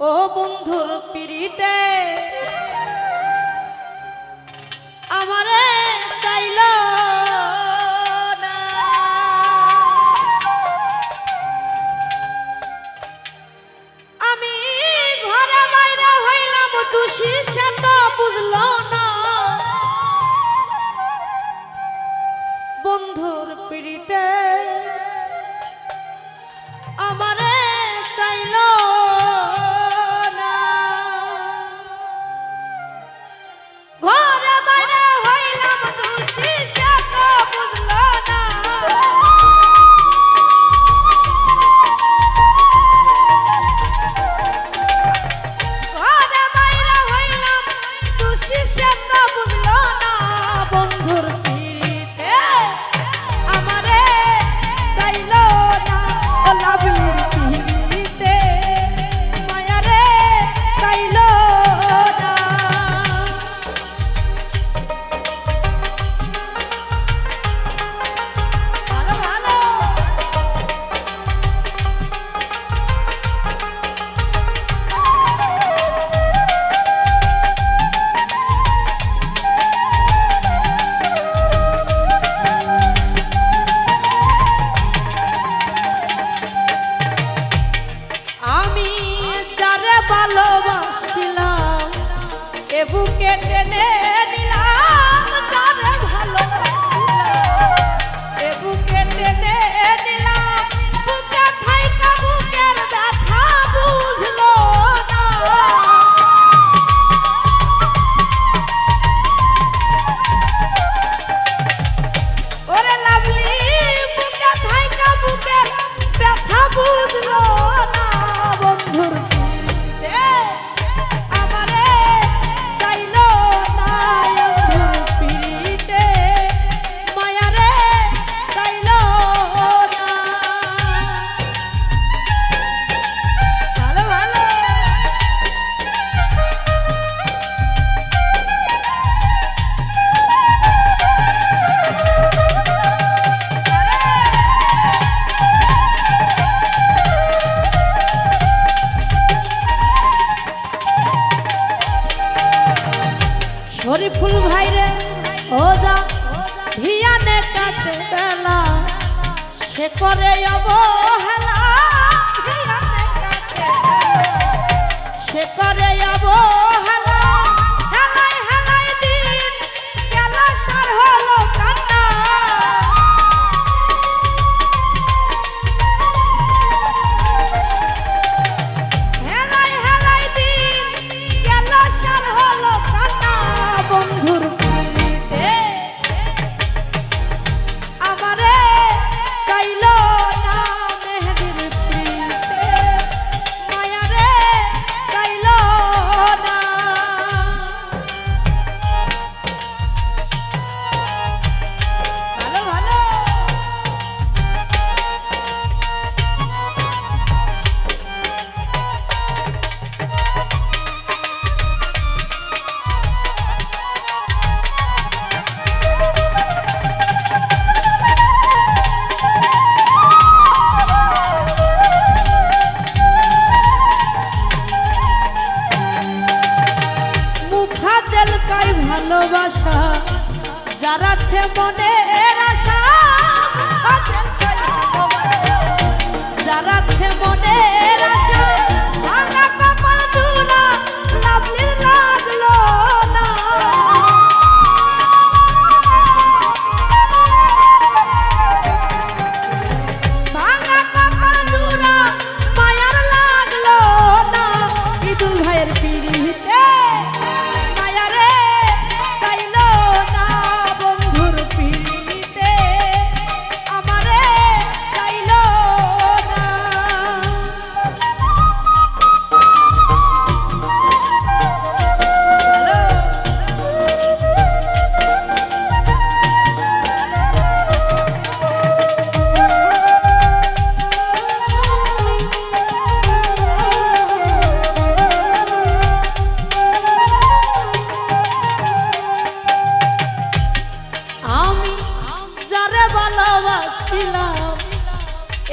ও বন্ধুর পিড়িতে, আমারে চাইল আমি ঘরে বাইরে হইলাম, দোষী সে তো বুঝল না। বন্ধুর পিড়িতে, আমার বেলা সে করে অবহেলা। সে করে অবহেলা একাই ভালোবাসা। যারা আছে মনে আশা যারা আছে মনে এর আশা দিলাম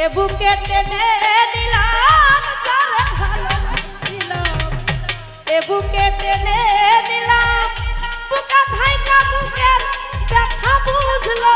এ বুকে টেনে দিলাম যারে ভালোবাসিলাম। এ বুকে টেনে দিলাম বুকে থাইকা বুকের ব্যথা বুঝলো